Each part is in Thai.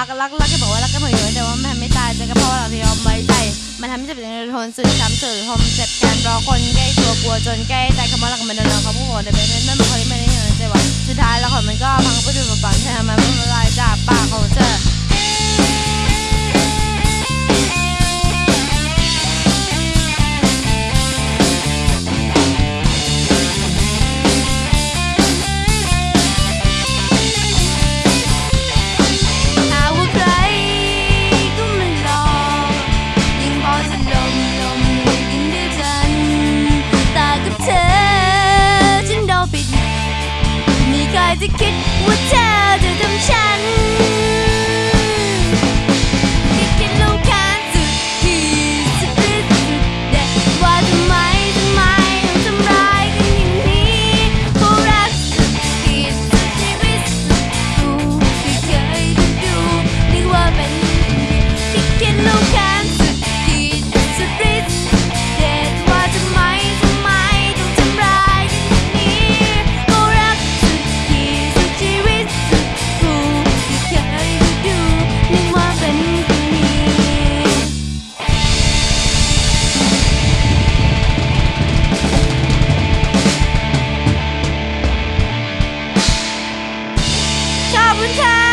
รักรักรักก็บอกว่ารักก็เหมือนเดิมแต่ว่ามันไม่ตายแต่ก็เพราะว่าเราที่ยอมไว้ใจ มันทำให้เจ็บในทนสื่อซ้ำสื่อทมเจ็บแกนรอคนใกล้ตัวกลัวจนใกล้ใจคำว่ารักมันโดนเราเขาพูดในเป็นไม่มาคนที่ไม่ได้เห็นใจว่าสุดท้ายละครมันก็พังไปด้วยปักใช่ไหมมันละลายจากปากของเธอ to get with 轮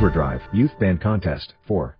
Overdrive Youth Band Contest 4.